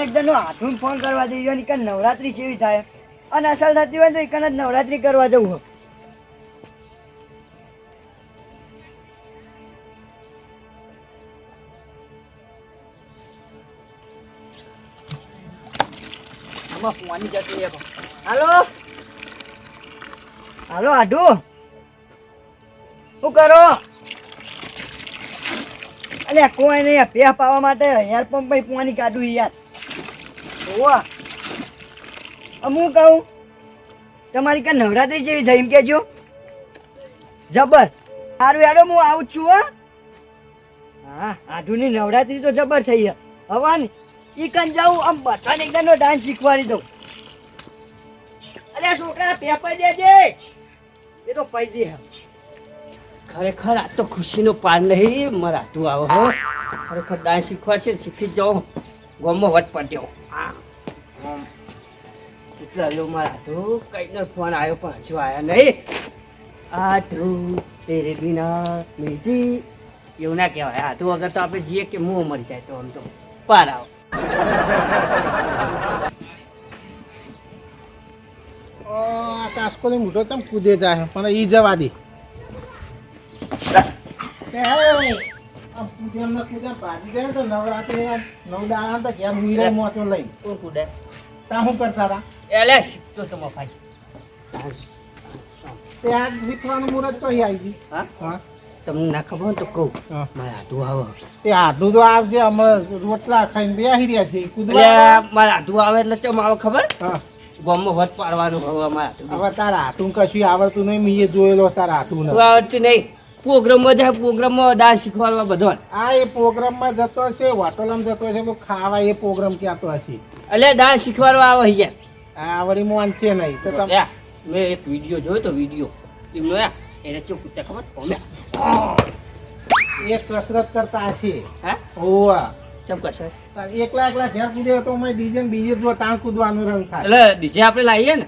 Line એકદમ હાથું phone કરવા દઈએ ને કે નવરાત્રી જેવી થાય. અને અસલ થતી હોય તો એકન નવરાત્રી કરવા જવું હાલો? હાલો, આડુ. શું કરો? અલ્યા, કોઈ નહીં પેહ પાવા માટે હેર પંપ પાણી કાઢું યાર. ઓવા હું કહું, તમારી કાં નવરાત્રી જેવી થઈ એમ કેજો જબર, સારું યારો હું આવું છું, હા. હા આધુની નવરાત્રી તો જબર થઈ હવા ને ઈ કન જાઉં, આમ બધાને એકદમનો ડાન્સ શીખવાડી દઉં. અરે છોકરા, પેપર દેજે. એ તો પૈદી હે ખરેખર આ તો ખુશીનો પાર નહીં, મારા તું આવો, હો. ખરેખર ડાન્સ શીખવાડશે શીખી જ જાઉં. ગોમમાં વટ પડ્યો ગોમ. કેટલા લો મારા તું કઈનો ફોન આવ્યો પણ હજુ આવ્યા નહીં. આ તું તેરે બિના મેજી એવું ના કહેવાય. હા તું વગર તો આપણે જઈએ કે મોં મરી જાય તો આમ તો. પાર આવો. આ કાસ્કોની મોટો ચમ કૂદે જાય? પણ ઈ જવા દે. તે હે, આમ કૂદે એમ ને કૂદે એમ ભાગી તો નવરાત્રી નવ દાડા તો ઘેર હુઈ મોચો લઈ. કોણ કુડે તા શું કરતા હતા? એટલે શીખતો તો મફાઈ તે આ શીખવાનું મુહૂર્ત તો આવી હા? હા. તમને ના ખબર તો કહું. મારા તું આવો. તે આટલું તો આવશે હમણાં રોટલા ખાઈને બેસી રહ્યા છે એટલે મારા આધું આવે એટલે ચમ આવે ખબર? ગોમમાં વટ પાડવાનું હવે મારા હવે તારા હાથું કશું આવડતું નહીં મેં જોયેલો તારા હાથું નહીં. પ્રોગ્રામમાં જાય પ્રોગ્રામમાં ડાન્સ શીખવાડવા બધો આ એ પ્રોગ્રામમાં જતો હશે હોટલમાં જતો હશે તો ખાવા એ પ્રોગ્રામ ક્યાંતો હશે? એટલે ડાન્સ શીખવાડવા આવે છે આ વળી મોન છે નહીં તો તમે મેં એક વીડિયો જોયો તો વીડિયો. એમનો એને શું કુત્તા ખબર? ઓમે. એ કસરત કરતા હશે. હા? ઓવા ચમ કશે એકલા એકલા ઘેર કૂદે તો મેં બીજે બીજે જો તાણ કૂદવાનું રંગ થાય. એટલે ડીજે આપણે લાવીએ ને.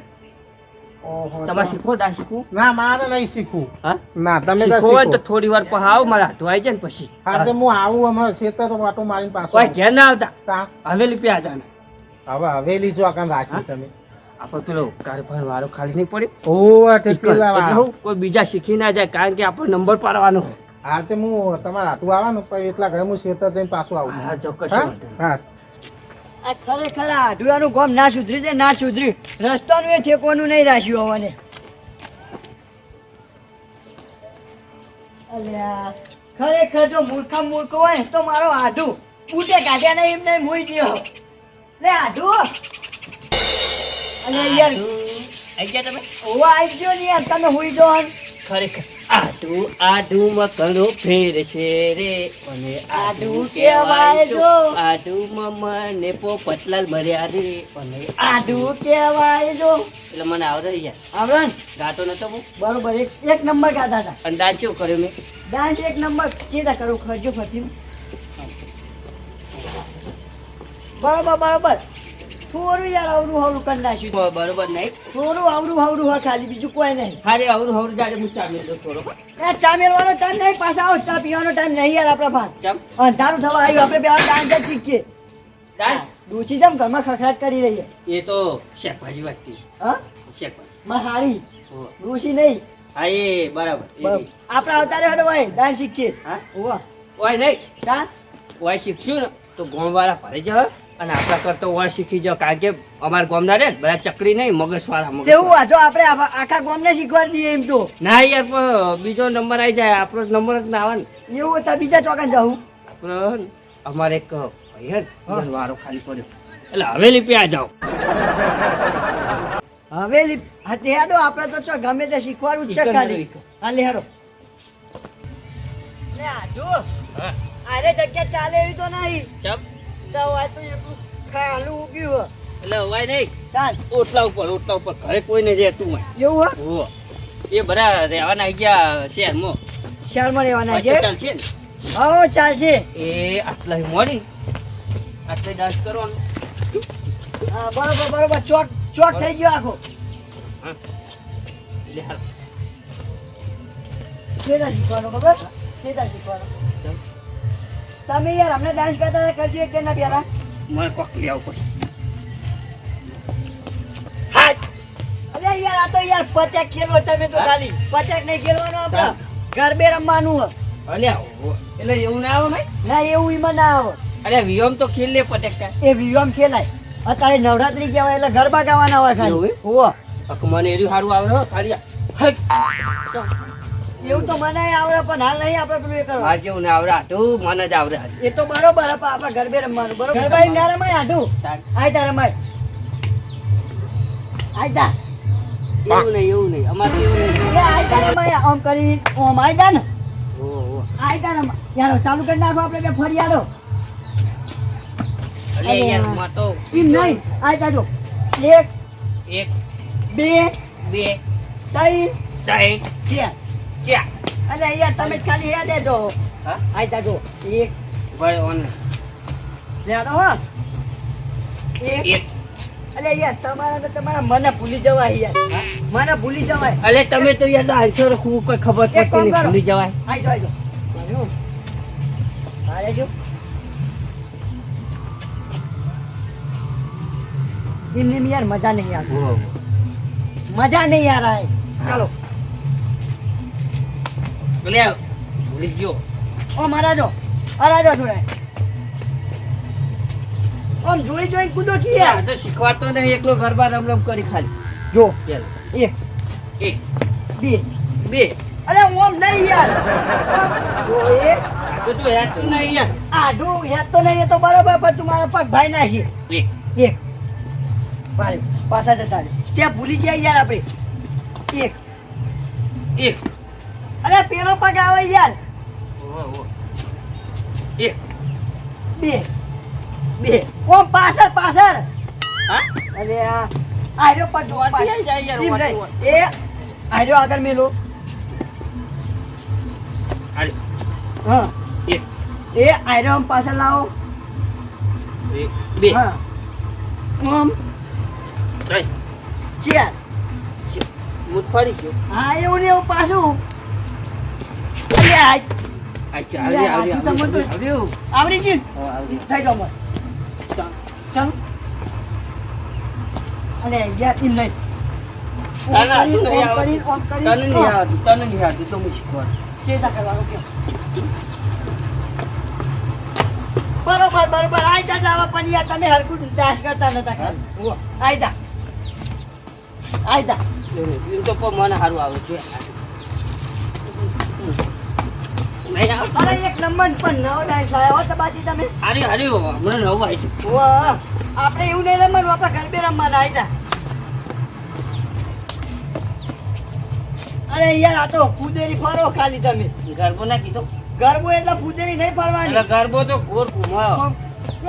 તમારે ડાન્સ શીખવું? ના મારે નહીં શીખવું. હા? ના તમે તો થોડી વાર પછી આવ મારા હાથું આવી જાય ને પછી. હા તો હું. આવું અમારે ખેતર વાટો મારીને પાછો. કોઈ ઘેર ના આવતા? હવેલી પે હવે હવેલી જો આકાન રાખી તમે. આપણે પેલો કારભાર વાળો ખાલી નહીં હું કોઈ બીજા શીખી ના જાય કારણ કે આપણો નંબર પાડવાનો. હા તે હું તમારા હાથું આવવાનું પછી એટલા ઘરે હું ખેતર જઈને પાછું આવું. હા ચોક્કસ. હા. આ ખરેખર આ આઢુઆનું ગામ ના સુધર્યું છે ના સુધર્યું રસ્તાનું એ ઠેકવાનું નહીં રાખ્યું અમને અલ્યા ખરેખર જો મૂર્ખા મૂર્ખો હોય તો મારો આઢુ ઉઠે કાઢ્યા નહીં એમ નહીં મોઈ ગયો. લે આઢુ અને યાર આઈ ગયા તમે? ઓવા આવી ગયો ને યાર તમે હુઈ જો ને. ખરેખર આડું આડું મકડો ફેર છે રે. અને આડું કહેવાય જો. આડું મને પોપટલાલ મર્યા રે. અને આઢું કહેવાય જો. એટલે મને આવડે યાર. આવરણ ગાતો નતો હું બરોબર એક એક નંબર ગાતા હતા. અને ડાન્સ શું કર્યો મેં? ડાન્સ એક નંબર. ચેતા કરું ખર્જો ફરતી બરોબર બરોબર. થોડું યાર અવરું હવરું કરી નાખ્યું. બરોબર નહીં. થોડું અવરું હવરું હોય ખાલી બીજું કોઈ નહીં. હારે આવડું આવડું જાડે હું ચા મેળવ્યો થોડો. એ ચા મેળવાનો ટાઈમ નહીં પાછા આવો ચા પીવાનો ટાઈમ નહીં યાર આપણા ભાન ચમ. અંધારું થવા આવ્યું આપણે બે ડાન્સ જ શીખીએ. ડાન્સ ડૂચી જેમ ઘરમાં ખખડાટ કરી રહી છે. એ તો શેકભાજી વાગતી હા? શાકભાજી માં હારી. ડૂચી નહીં. હા એ બરાબર. આપણે અવતારે ભાઈ ડાન્સ શીખીએ. હા? ઓય નહીં. કા ઓય શીખશું ને તો ગોમવાળા ભરી જાવ અને આપણા કરતો વળ શીખી જાવ કારણ કે અમારા ગોમના રે બધા ચકરી નહીં મગજવાળા મગજ. જેવું વાંધો આપણે આખા ગામને શીખવાડી દઈએ એમ તો. ના યાર પણ બીજો નંબર આવી જાય આપણો નંબર જ ના આવે ને. એવું તો બીજા ચોકા જાઉં. આપણો અમારે એક વારો ખાલી પડ્યો. એટલે હવેલી પ્યા જાઓ. હવેલી હા તે હેડો આપણે તો છો ગમે તે શીખવાડું જ છે ખાલી. હા લે હેડો. લે આજો. અરે આરે જગ્યા ચાલે એવી તો નહીં. ચમ. તો આ તો એટલું ખાલું ઉગ્યું એટલે હોય નહીં. તાન. ઓટલા ઉપર ઓટલા ઉપર. ઘરે કોઈ નહીં રહેતું હોય. એવું હો એ બરા રહેવાના આવી ગયા શહેરમાં. શહેરમાં રહેવાના છે? ચાલશે ને? હા ચાલશે. એ આટલા મોડી. આટલે ડાન્સ કરવાનું. હા બરોબર બરોબર. ચોક ચોક થઈ ગયો આખો. હા. લે. ચેતા શીખવાનો ખબર? ચેતા શીખવાનો. તમે યાર અમને ડાન્સ કરતા હતા કરજો એક ના પેલા મને કોક લેવું પડશે. હાટ! અરે યાર આ તો યાર પચાક ખેલવો તમે તો? ખાલી પચાક નહીં ખેલવાનો આપણે ગરબે રમવાનું એટલે એવું ના આવે ના એવું એમાં ના આવે. અરે વિયોમ તો ખેલ લે પટેક એ વિયોમ ખેલાય. અત્યારે નવરાત્રી કહેવાય એટલે ગરબા ગાવાના હોય ખાલી. હે? અક મને એર્યું સારું આવે હો ખાલી. એવું તો મને આવડે પણ હાલ નહીં આપણે પેલું એ કરવા. મારે જેવું આવડે આટલું મને જ આવડે એ તો બરોબર પણ આપણે ગરબે રમવાનું બરોબર? ગરબા ના રમાય આઢું આય તાર રમાય આય તા એવું નહીં એવું નહીં. અમારે એવું નહીં. આય તાર રમાય આમ કરી ઓમ આય તા ને. આય તાર રમાય યારો ચાલુ કરી નાખો આપણે બે ફરી આડો અરે અરે યાર યાર. માં નહીં. આય તાજો એક એક બે બે ત્રણ ત્રણ. ચાર. ચાર અરે યાર તમે ખાલી હે દેજો હા? આય જાજો એક ભાઈ ઓન. લેડો હો. એક. એક. અલે યાર તમારા તમારા મને ભૂલી જવાય યાર મને ભૂલી જવાય. અલે તમે તો યાર આન્સર કોઈ ખબર પડતી નહીં ભૂલી જવાય. આઈ જો આઈ જો. આયા જો એમ યાર મજા નહીં આવતી મજા નહીં યાર આય ચાલો. ભૂલી ગયો. ઓ મારા જો અરા જો જોડે. ઓમ જોઈ જોઈ કૂદો કી યાર. તો નહીં એકલો ગરબા રમ રમ કરી ખાલી. જો. ચાલ. એક. એક. બે. બે. અરે ઓમ નહીં યાર. જો એક. આ તો તું હેતું નહીં યાર. આઢું હેત તો નહીં એ તો બરાબર પણ તું મારા પગ ભાઈ ના છે એક. એક પાછા જતા ત્યાં ભૂલી ગયા યાર આપણે. એક. એક. અરે પેલો પગ આવે યાર. એક બે. બે. ઓમ પાછળ પાછળ. હા? અરે આ આર્યો પગ જો. એ આર્યો આગળ મેલો. હા. એ. આર્યો આમ પાછળ લાવો. બે. હા. ઓમ ત્રણ. ચાર. મુઠવાડી ગયો. હા એવું ને એવું પાછું. આવડી. થઈ જાવ અને નહીં. બરોબર બરોબર. આઈ જા જાવા પણ યાર તમે હરકું દાસ કરતા નતા જા. આઈ જા. તો મને સારું આવે છે. નહીં આવડતું? અરે એક નંબર પણ નવો ડાન્સ લાવ્યા હો તો તમે. હારી હારી હો, મને આવી છે. વાહ આપણે એવું નહીં રમવાનું આપણે ગરબે રમવાના જા અરે યાર આ તો કુદેરી ફરો ખાલી તમે. ગરબો ના કીધો. ગરબો એટલે કુદેરી નહીં ફરવાની ગરબો તો ગોળ ઘુમાયો.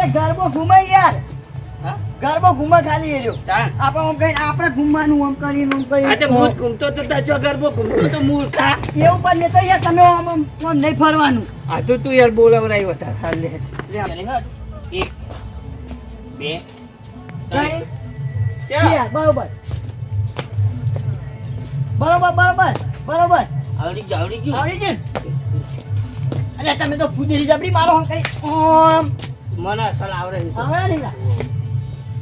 એ ગરબો ઘુમાય યાર? ગરબો ઘુમા ખાલી એ તાણ. આપણે આમ કઈ આપણે ઘુમવાનું ઓમ કરીને ઓમ આ તો મૂળ ઘૂમતો તો તાજો ગરબો ઘૂમતો તો મૂર્ખા એવું પણ ને તો યાર તમે આમ આમ આમ નહીં ફરવાનું. આ તો તું યાર બોલાવરાયો હતા હાલ લે. એક બે ત્રણ, ચાર. ચાર, બરોબર. બરોબર બરોબર બરોબર. આવડી ગયું આવડી ગયું. આવડી છે અરે તમે તો ફૂદેરી જબડી મારો આમ કરી મને અસલ આવડે. આવડે નહીં.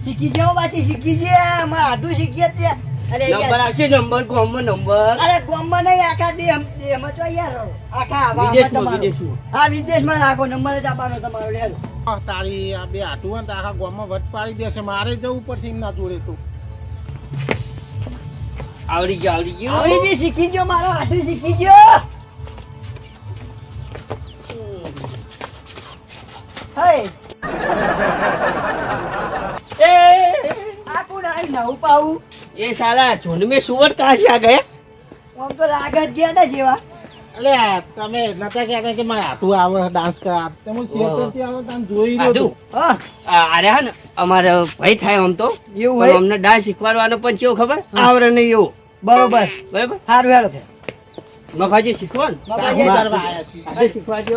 શીખી જાઓ પાછી શીખી જે મારે આટલું શીખીએ ત્યાં તે. અરે નંબર આવશે નંબર ગોમમાં નંબર અરે ગોમમાં નહીં આખા તો યાર. આખા વિદેશમાં હા નંબર જ આપવાનો તમારો. લેલો તારી આ બે હાટું હોય આખા ગામમાં વટ પાડી દેશે. મારે જવું પડશે એમના જોડે તો. આવડી ગયું આવડી ગયો. આવડી ગયો શીખી ગયો મારો. આટું શીખી ગયો. હે. તમે નતા કહેતા ડાન્સ કરા તમે શેતરથી આવો તમે જોઈ લો ને અમારે ભય થાય આમ તો. એવું અમને ડાન્સ શીખવાડવાનો પણ કેવું ખબર? આવડે નહીં એવું. બરોબર. બરોબર? સારું હેડો મફાજી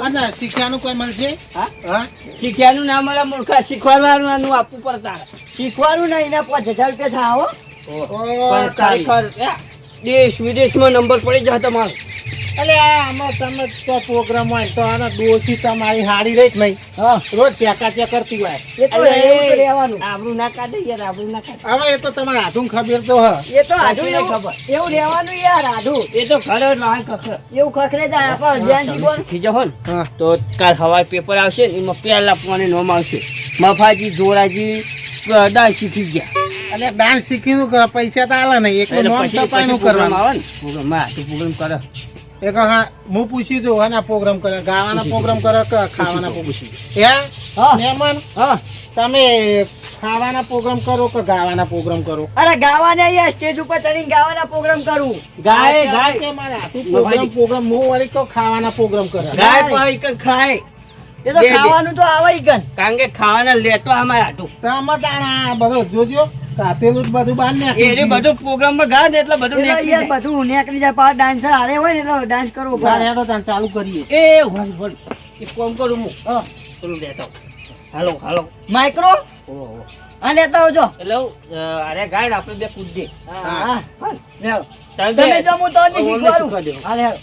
અને શિક્ષાનું કોઈ મળશે? શીખ્યાનું ના મળે મૂર્ખા શીખવાડવાનું આપવું પડતા. શીખવાનું નહીં એના પાંચ હજાર રૂપિયા થાય દેશ વિદેશમાં નંબર પડી જાય તમારો. અલે આમાં તમે તો પ્રોગ્રામ હોય તો આના ડોસી તમારી હાડી રહી જ નહીં. રોજ ચેકા ચેક કરતી હોય. એ તો રહેવાનું. આબરૂ ના કાઢે યાર આબરૂ ના કાઢે. હવે એ તો તમારે હાથું ખબર તો હ. એ તો આધુ એવું ખબર. એવું રહેવાનું યાર આધુ એ તો ખરે કખર એવું ખખરે જાય આપણે ધ્યાન શીખવાનું શીખી જાઓ ને. તો કાલ હવાઈ પેપર આવશે ને એમાં પહેલા પોને નોમ આવશે. મફાજી જોરાજી અ, શીખી ગયા. અને ડાન્સ શીખીનું કરે પૈસા તો આલે નહીં. એક એટલે નોમ સપાઈનું કરવાનું. આવે ને. પ્રોગ્રામ હા, તો કરે એક હા હું પૂછી દઉં આના પ્રોગ્રામ કરે ગાવાના પ્રોગ્રામ કરે કે ખાવાના પૂછી હે મહેમાન તમે ખાવાના પ્રોગ્રામ કરો કે ગાવાના પ્રોગ્રામ કરો? અરે ગાવાના અહીંયા સ્ટેજ ઉપર ચડીને ગાવાના પ્રોગ્રામ કરું. ગાય ગાય. કે મારા તું પ્રોગ્રામ પ્રોગ્રામ હું વળી કહું ખાવાના પ્રોગ્રામ કરે? ગાય પણ કે ખાય. એ તો. ખાવાનું તો આવે ઈ કારણ કે ખાવાના લેતો અમારે હાટું. તમે તાણા બધો જોજો. કાતેલું બધું બહાર એ બધું પ્રોગ્રામમાં ગાય એટલે બધું યાર જાય. બધું નીકળી જાય પાછા ડાન્સર હારે હોય ને એટલે ડાન્સ કરવો પડે. હેડો ચાલુ કરીએ. એ કામ કરું હું. હા. પેલું લેતો. હાલો હાલો. માઇક્રો ઓહો. આ લેતા આવજો. એટલે અરે ગાય ને આપણે બે કૂદીએ. દે હા હા, તમે જો હું તો શીખવાડું. હાલે હાલે.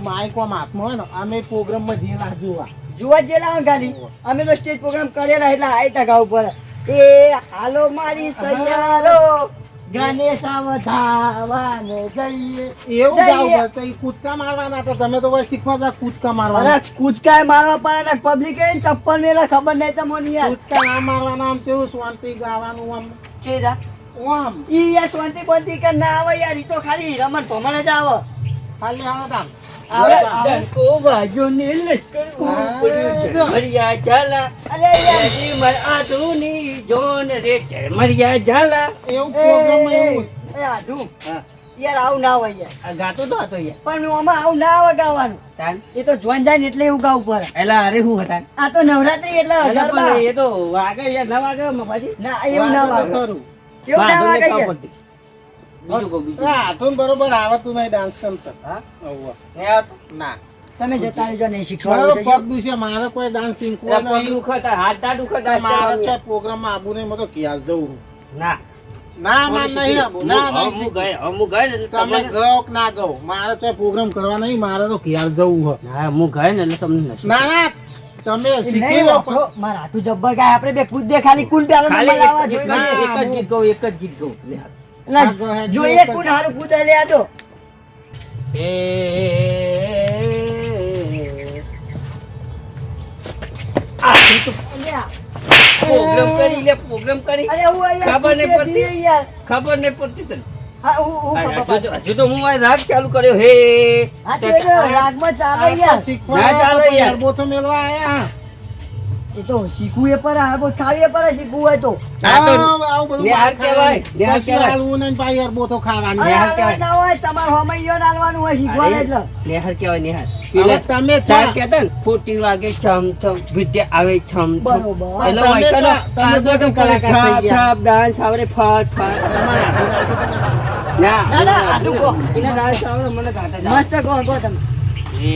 માઇક આમ હાથમાં હોય કરી અમે તો સ્ટેજ પ્રોગ્રામ કરેલા એટલે આ તા ગાવ પર એ હાલો મારી સૈયારો. ગાને સાવધાવાને જઈએ. એવું ગાવ તો ઈ કૂદકા મારવાના તો તમે તો ભાઈ શીખવા તા કૂદકા મારવાના. અરે કૂચકાય મારવા પડે ને પબ્લિક એ ચપ્પલ મેલા ખબર નહીં તમને યાર. કૂદકા ના મારવાના આમ કેવું શાંતિ ગાવાનું આમ. છે જા. આમ ઈ યાર શાંતિ કોંતિ કે ના આવે યાર ઈ તો ખાલી રમત ભમણ જ આવે. ખાલી આણો તામ આવે ડંકો વાગ્યો ને લશ્કર ઉપડ્યું. જો. ઝરમરિયા ઝાલા. અરે યાર હજી મર આધુની જોન રે ઝરમરિયા ઝાલા. એવું એ, પ્રોગ્રામમાં એવું. એ આધુ. હા, યાર આવું ના હોય યાર. આ ગાતો તો હતો પણ આમાં આવું ના આવે એ તો જોઈન જાય એટલે એવું ગાવું પડે. એલા અરે શું હતા? આ તો નવરાત્રી એટલે એલા ગરબા પણ એ તો વાગે યાર ના વાગે ના એવું ના વાગે. ના બરોબર આવતું નહીં ડાન્સ કરતા. હા? તમે જતા રહેજો નહીં મારો પગ દુશે મારે કોઈ ડાન્સ શીખવો નહીં. દુખે હાથ ના દુખે મારે છે કરવાનું? પ્રોગ્રામમાં આબુ નહીં મેં ક્યાં જવું ના. ના માર નહીં આબુ ના હું- હું નહીં ગયો, હું ગયો તમે ગયો કે ના ગયો? મારે તો પ્રોગ્રામ કરવા નહીં મારે તો ક્યાં જવું ના, હું ગયો ને એટલે તમને ના ના તમે શીખી લો મારા હાથું જબ્બર ગાય આપણે બે કૂદ દે ખાલી કુલ બે ખાલી એક- એક જ- ગીત ગાઉં, એક જ ગીત ગાઉં. જોઈએ કોણ હારું કૂદા લે આજો એ આ તો? પ્રોગ્રામ કરી લે પ્રોગ્રામ કરી. અરે હું અહીંયા ખબર નહીં પડતી? યાર. ખબર નહીં પડતી તને? હા હું હું હજુ તો- હું રાગ ચાલુ કર્યો. હે. રાગમાં ચાલે યાર. શીખવા ચાલે યાર. મેળવા આયા. એ તો શીખવું એ પર હારબો ખાવી એ પર શીખવું હોય તો આ તો આવું- આવું બધું બહાર કહેવાય, કશું કહેવાય. પાછી અરબો તો ખાવાની. નિહાળ કહેવાય. ના હોય તમારે હોમૈયો નાલવાનું હોય શીખવાનું એટલે નેહાર કહેવાય પેલા તમે સાહેબ કહેતા ને ખોટી વાગે છમ છમ વિદ્યા આવે છમ છમ એટલે હોય વાંચો તમે તો કેમ કલાકાર થઈ ગયા? થાપ, ડાન્સ આવડે ફાટ ફાટ. ના ના, આટલું કો એના ડાન્સ આવરે મને કાટા મસ્ત કો કો તમે એ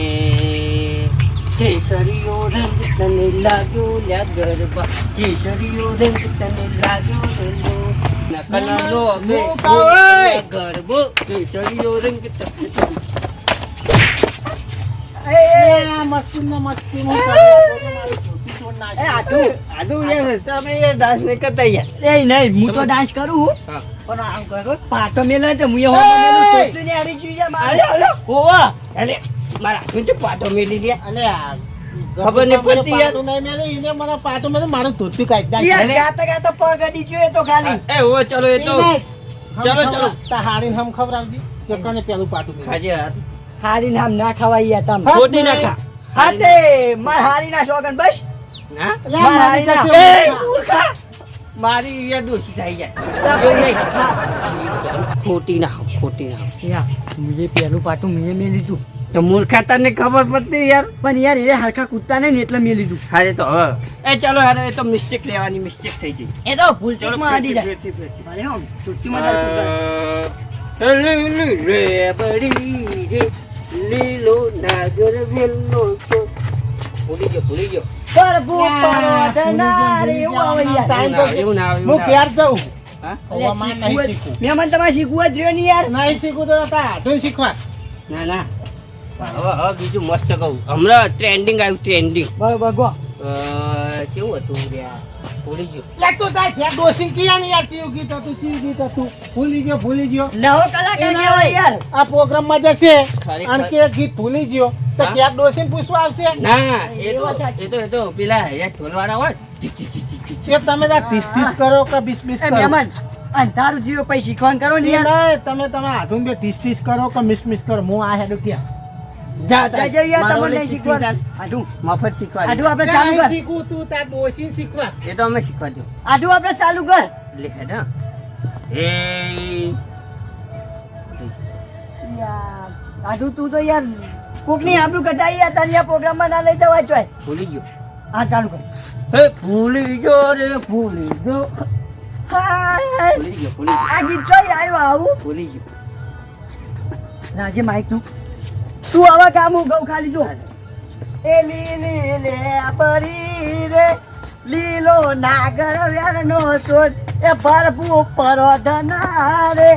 કેસરીયો રંગ તને લાગ્યો લ્યા ગરબા કેસરીયો રંગ તને લાગ્યો રંગો નકલનો અમે હું ગરબો કેસરીયો રંગ તને ડાન્સ હું કરું હા. પણ આમ કરો પાટો મેલો તો હારી જોઈએ અરે, મારે અરે. ઓવા અરે મારા હાથમાં પાટો મેલી દે અલે ખબર નહીં પડતી યાર. નહીં મેલે, એને મને પાટું મેલે, મારું ધોતી કાઢી નાખી. યાર ગાતા ગાતા પગ અડી જોઈએ તો ખાલી એ ઓ ચલો એ તો એને ચલો, હમ ચલો. ખવડાવ. તાર હારીને હમ ખવડાવજે. પેલું પાટું મેલે. ખાજે હારી નામ ના ખવાય યાર તમે ખોટી ના ખા હા માર હારી ના શોગન બસ ના મારા. એ મૂર્ખા. યાર થઈ જાય. ખોટી ના ખોટી ના. મુજે પેલું પાટું મેં મેં લીધું તો મૂર્ખા તને ખબર પડતી યાર પણ યાર એ હરખા કૂદતા નહીં ને એટલે મેં લીધું હારે તો હવે એ ચાલો હારે એ તો મિસ્ટેક લેવાની મિસ્ટેક થઈ ગઈ એ તો ભૂલ ચલો ચૂકમાં આડી જાય. અરે હમ ચૂકીમાં જાય કૂદતા. લીલી રે, લીલો નાગર વેલો તો. ભૂલી ગયો ભૂલી ગયો પ્રભુ પરોઢનાર એવું. ના, એવું હું ના. ક્યારે જાઉં શીખવું. મહેમાન તમારે શીખવું જ રહ્યો ને યાર નહીં શીખવું તો તું શીખવા ના ના હવે હવે બીજું મસ્ત કહું. હમણાં ટ્રેન્ડિંગ આવ્યું ટ્રેન્ડિંગ બરોબર ગો. કેવું હતું યાર? ભૂલી ગયો. લે તું તાર ઘેર ડોસીને કિયા ને યાર ચીયું ગીત હતું ચીયું ગીત હતું. ભૂલી ગયો ભૂલી ગયો. નવો કલાકાર કહેવાય યાર? આ પ્રોગ્રામમાં જશે ખરેખર. અને કે ગીત ભૂલી ગયો. તો હા? ક્યાંક ડોસીને પૂછવા આવશે? ના એ એ તો વાત સાચી. એ તો એ તો પેલા યાર ઢોલવાળા હોય. ટીક, ટીક, ટીક, ટીક, ટીક. કે તમે તાર ટીસ ટીસ કરો કે બીસ બીસ એ કરો? મહેમાન અંધારું જીવો પછી શીખવાનું કરો ને એ યાર. નહીં, તમે તમે હાથું બે ટીસ ટીસ કરો કે મિસ મિસ કરો. હું આ હેડું ક્યાં? મફત શીખવા આઢું આપણે ચાલુ કર. શીખવું તું તાર ડોસીને શીખવા? એ તો અમે શીખવા દો. આઢું આપણે ચાલુ કર. લે હેડ એ. યાર, તું તો યાર કોકની આબરૂ કઢાઈ યાર તને પ્રોગ્રામમાં ના લઈ જવા ચોય. ભૂલી ગયો. હા ચાલુ કર. હે ભૂલી ગયો રે ભૂલી ગયો. હાય. ભૂલી ગયો ભૂલી ગયો. આ ગીત ચોય આવ્યો આવું. ભૂલી ગયો. રાજે માઈકનું. તું આવા કામ હું ગઉ ખાલી જો. એ લીલી લે પરી રે. લીલો નાગર વ્યારનો સોડ એ ભરપૂ પરોધના રે.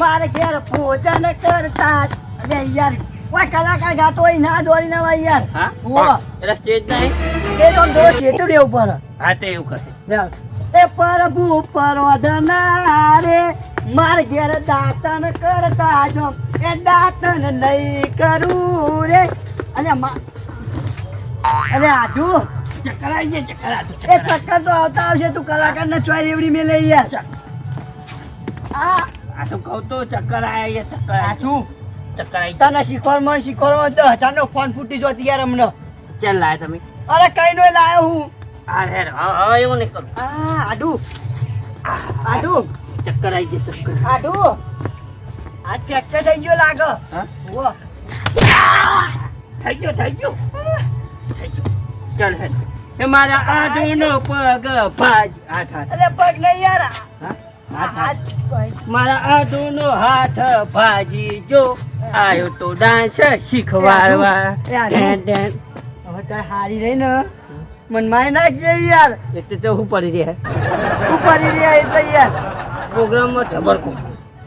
મારે ઘેર ભોજન કરતા અરે યાર. કોઈ કલાકાર ગાતો હોય ના દોરી ના હોય યાર. હા. એટલે સ્ટેજ નહીં સ્ટેજ ઓન થોડો શેટું રહેવું પર હા તે એવું કરે એ પ્રભુ પરોધના રે. મારે ઘેર દાતન કરતા જો. એ દાતન નહીં કરું રે. અને મા- અરે આજુ ચક્કર આવી છે ચક્કર તો એ ચક્કર. તો આવતા આવશે તું કલાકાર ને ચોય રેવડી મેલે યાર આ આ તો કહું તો ચક્કર આયા યાર ચક્કર આજુ ચક્કર આવી તને શીખવાડ મને શીખવાડ દસ હજાર નો ફોન ફૂટી જોતી યાર હમણે ચાલ લાય તમે. અરે કઈ નો લાયો હું. અરે હવે એવું નહીં કરું. આ આડું આડું ચક્કર આવી જાય ચક્કર આટુ આ ફ્રેક્ચર થઈ ગયો લાગે. હા? થઈ ગયો થઈ ગયો. ચાલ હે એ મારા આદુનો પગ ભાજ. હાથ હાથ અરે પગ નહીં યાર. મારા આદુનો હાથ ભાજી જો. આયો તો ડાન્સ શીખવાડવા. ડેન, ડેન. હવે તાર હારી રહી ને મનમાં નાખજે યાર. એટલે તો હું પડી રહ્યા. હું પડી રહ્યા એટલે યાર. પ્રોગ્રામમાં ધબરકો.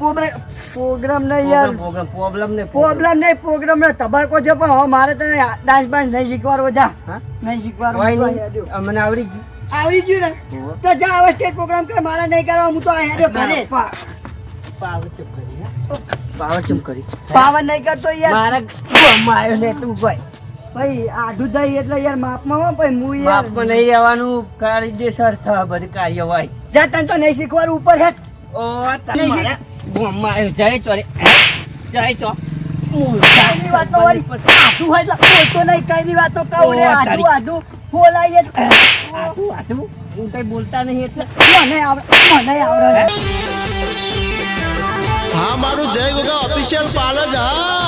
પ્રોગ્રામ પ્રોગ્રામ નહીં યાર. પ્રોબ્લેમ ને પ્રોબ્લેમ નહીં પ્રોગ્રામ. નહીં તબાકો છે પણ હવે મારે તને ડાન્સ બાન્સ નહીં શીખવાડવો જા. નહીં શીખવાડવું કોઈ તો આ નહીં. હેડ્યો. અમને આવડી ગયું. આવડી ગયું ને? તો જા હવે સ્ટેજ પ્રોગ્રામ કર મારે નહીં કરવા હું તો આ ઘરે. પાવર ચમ કરી પાવર ચમ કરી. પાવન નહીં કરતો યાર. મારા ગામમાં ને તું ભાઈ. ભાઈ થઈ એટલે યાર માપમાં ભાઈ હું યાર બાપમાં નહીં રહેવાનું. કાયદેસર થા બધી કાર્યવાહી. જા તને તો નહીં શીખવાડું ઉપર હેઠ. ઓ તમારા ગામમાં જય ચોરે. જય ચો. કઈની વાતો વળી. આડું હોય એટલે બોલતો નહીં કઈની વાતો કહું આધુ આડું બોલાય હું? કઈ બોલતા નહીં એટલે? મને આવડે મને આવડે. હા? મારું જય ગોગા ઓફિશિયલ પાર્લર હા.